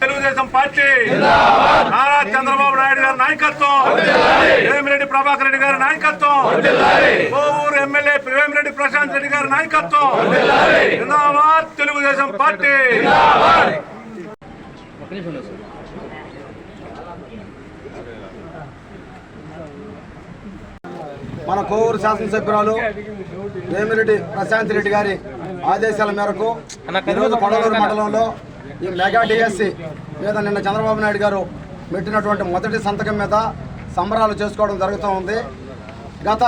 Telugu Desam party Nara Chandrababu Naidu గారి నాయకత్వం. వేమిరెడ్డి ప్రభాకర్ రెడ్డి గారి నాయకత్వం. కోవూరు ఎమ్మెల్యే వేమిరెడ్డి ప్రశాంత్ రెడ్డి గారి నాయకత్వం. జిందాబాద్ తెలుగుదేశం పార్టీ. మన కోవూరు శాసనసభ్యురాలు వేమిరెడ్డి ప్రశాంత్ రెడ్డి గారి ఆదేశాల మేరకు ఈరోజు కొడలూరు మండలంలో ఈ మెగా డిఎస్సి మీద నిన్న చంద్రబాబు నాయుడు గారు పెట్టినటువంటి మొదటి సంతకం మీద సంబరాలు చేసుకోవడం జరుగుతూ ఉంది. గత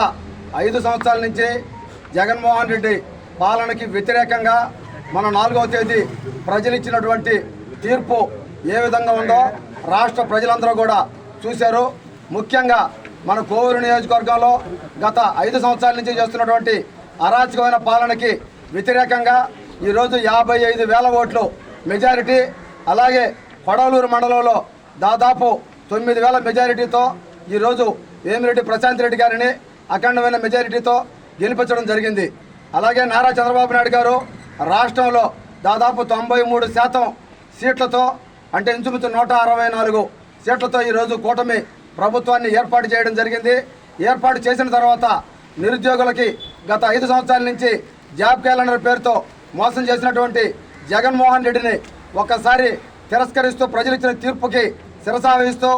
ఐదు సంవత్సరాల నుంచి జగన్మోహన్ రెడ్డి పాలనకి వ్యతిరేకంగా మన నాలుగవ తేదీ ప్రజలు ఇచ్చినటువంటి తీర్పు ఏ విధంగా ఉందో రాష్ట్ర ప్రజలందరూ కూడా చూశారు. ముఖ్యంగా మన కోవూరు నియోజకవర్గంలో గత ఐదు సంవత్సరాల నుంచి చేస్తున్నటువంటి అరాచకమైన పాలనకి వ్యతిరేకంగా ఈరోజు యాభై ఐదు వేల ఓట్లు మెజారిటీ అలాగే కొడవలూరు మండలంలో దాదాపు తొమ్మిది వేల మెజారిటీతో ఈరోజు వేమిరెడ్డి ప్రశాంత్ రెడ్డి గారిని అఖండమైన మెజారిటీతో గెలిపించడం జరిగింది. అలాగే నారా చంద్రబాబు నాయుడు గారు రాష్ట్రంలో దాదాపు తొంభై మూడు శాతం సీట్లతో అంటే ఇంచుమించు నూట అరవై నాలుగు సీట్లతో ఈరోజు కూటమి ప్రభుత్వాన్ని ఏర్పాటు చేయడం జరిగింది. ఏర్పాటు చేసిన తర్వాత నిరుద్యోగులకి గత ఐదు సంవత్సరాల నుంచి జాబ్ క్యాలెండర్ పేరుతో మోసం చేసినటువంటి జగన్మోహన్ రెడ్డిని ఒక్కసారి తిరస్కరిస్తూ ప్రజలు ఇచ్చిన తీర్పుకి శిరసావహిస్తూ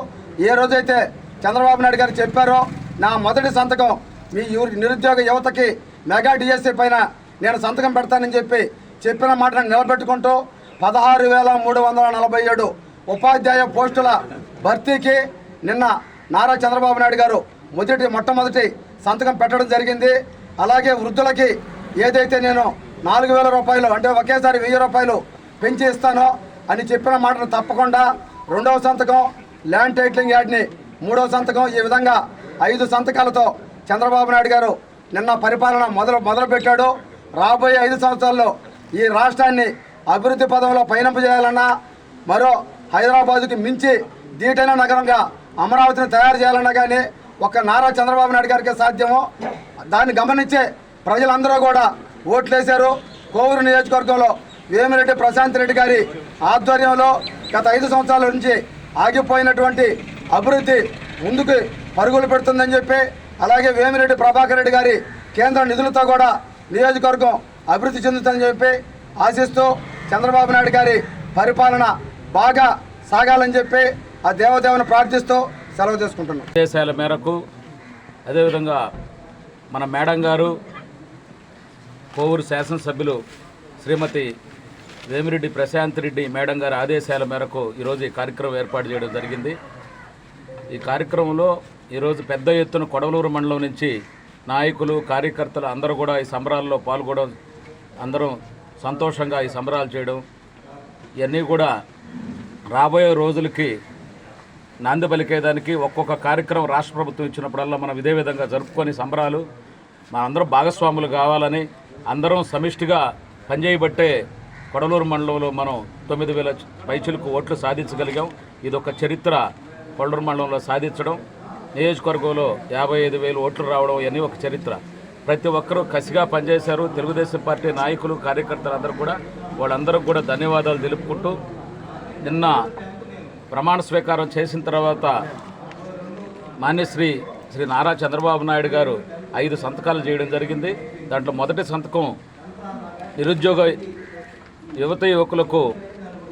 ఏ రోజైతే చంద్రబాబు నాయుడు గారు చెప్పారో నా మొదటి సంతకం మీ నిరుద్యోగ యువతకి మెగా డిఎస్సీ పైన నేను సంతకం పెడతానని చెప్పి చెప్పిన మాటను నిలబెట్టుకుంటూ పదహారు వేల మూడు వందల నలభై ఏడు ఉపాధ్యాయ పోస్టుల భర్తీకి నిన్న నారా చంద్రబాబు నాయుడు గారు మొదటి మొట్టమొదటి సంతకం పెట్టడం జరిగింది. అలాగే వృద్ధులకి ఏదైతే నేను నాలుగు వేల రూపాయలు అంటే ఒకేసారి వెయ్యి రూపాయలు పెంచి ఇస్తానో అని చెప్పిన మాటను తప్పకుండా రెండవ సంతకం ల్యాండ్ టైటిలింగ్ యాడ్ని మూడవ సంతకం ఈ విధంగా ఐదు సంతకాలతో చంద్రబాబు నాయుడు గారు నిన్న పరిపాలన మొదలు మొదలుపెట్టాడు. రాబోయే ఐదు సంవత్సరాల్లో ఈ రాష్ట్రాన్ని అభివృద్ధి పదంలో పయనింపజేయాలన్నా మరో హైదరాబాదుకి మించి దీటైన నగరంగా అమరావతిని తయారు చేయాలన్నా కానీ ఒక నారా చంద్రబాబు నాయుడు గారికి సాధ్యము దాన్ని గమనించే ప్రజలందరూ కూడా ఓట్లేశారు. కోవూరు నియోజకవర్గంలో వేమిరెడ్డి ప్రశాంత్ రెడ్డి గారి ఆధ్వర్యంలో గత ఐదు సంవత్సరాల నుంచి ఆగిపోయినటువంటి అభివృద్ధి ముందుకు పరుగులు పెడుతుందని చెప్పి అలాగే వేమిరెడ్డి ప్రభాకర్ రెడ్డి గారి కేంద్ర నిధులతో కూడా నియోజకవర్గం అభివృద్ధి చెందుతుందని చెప్పి ఆశిస్తూ చంద్రబాబు నాయుడు గారి పరిపాలన బాగా సాగాలని చెప్పి ఆ దేవదేవుని ప్రార్థిస్తూ సెలవు చేసుకుంటున్నాం దేశాల మేరకు అదేవిధంగా మన మేడం గారు కోవూరు శాసనసభ్యులు శ్రీమతి వేమిరెడ్డి ప్రశాంత్ రెడ్డి మేడం గారి ఆదేశాల మేరకు ఈరోజు ఈ కార్యక్రమం ఏర్పాటు చేయడం జరిగింది. ఈ కార్యక్రమంలో ఈరోజు పెద్ద ఎత్తున కొడవలూరు మండలం నుంచి నాయకులు కార్యకర్తలు అందరూ కూడా ఈ సంబరాల్లో పాల్గొనడం అందరం సంతోషంగా ఈ సంబరాలు చేయడం ఇవన్నీ కూడా రాబోయే రోజులకి నాంది పలికేదానికి ఒక్కొక్క కార్యక్రమం రాష్ట్ర ప్రభుత్వం ఇచ్చినప్పుడల్లా మనం ఇదే విధంగా జరుపుకొని సంబరాలు మన అందరం భాగస్వాములు కావాలని అందరం సమిష్టిగా పనిచేయబట్టే కొడలూరు మండలంలో మనం తొమ్మిది వేల పైచులకు ఓట్లు సాధించగలిగాం. ఇది ఒక చరిత్ర కొడలూరు మండలంలో సాధించడం. నియోజకవర్గంలో యాభై ఐదు వేలు ఓట్లు రావడం ఇవన్నీ ఒక చరిత్ర. ప్రతి ఒక్కరూ కసిగా పనిచేశారు. తెలుగుదేశం పార్టీ నాయకులు కార్యకర్తలు అందరూ కూడా వాళ్ళందరూ కూడా ధన్యవాదాలు తెలుపుకుంటూ నిన్న ప్రమాణ స్వీకారం చేసిన తర్వాత మాన్యశ్రీ శ్రీ నారా చంద్రబాబు నాయుడు గారు ఐదు సంతకాలు చేయడం జరిగింది. దాంట్లో మొదటి సంతకం నిరుద్యోగ యువత యువకులకు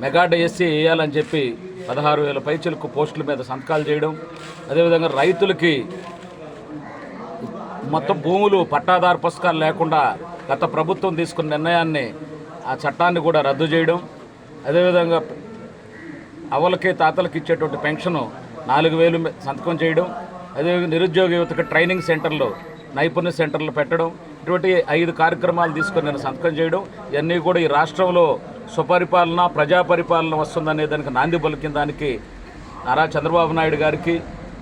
మెగా డిఎస్సీ వేయాలని చెప్పి పదహారు వేల పైచలకు పోస్టుల మీద సంతకాలు చేయడం. అదేవిధంగా రైతులకి మొత్తం భూములు పట్టాదారు పుస్తకాలు లేకుండా గత ప్రభుత్వం తీసుకున్న నిర్ణయాన్ని ఆ చట్టాన్ని కూడా రద్దు చేయడం అదేవిధంగా అవలకి తాతలకి ఇచ్చేటువంటి పెన్షను నాలుగు వేలు సంతకం చేయడం అదేవిధంగా నిరుద్యోగ యువతకు ట్రైనింగ్ సెంటర్లు నైపుణ్య సెంటర్లు పెట్టడం ఇటువంటి ఐదు కార్యక్రమాలు తీసుకుని నేను సంతకం చేయడం ఇవన్నీ కూడా ఈ రాష్ట్రంలో సుపరిపాలన ప్రజా పరిపాలన వస్తుందనే దానికి నాంది పలికిన దానికి నారా చంద్రబాబు నాయుడు గారికి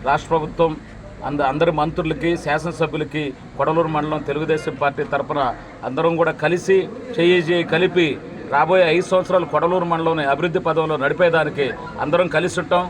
రాష్ట్ర ప్రభుత్వం అంద అందరి మంత్రులకి శాసనసభ్యులకి కొడలూరు మండలం తెలుగుదేశం పార్టీ తరపున అందరం కూడా కలిసి చేయి చేయి కలిపి రాబోయే ఐదు సంవత్సరాలు కొడలూరు మండలంని అభివృద్ధి పదంలో నడిపేదానికి అందరం కలిసి ఉంటాం.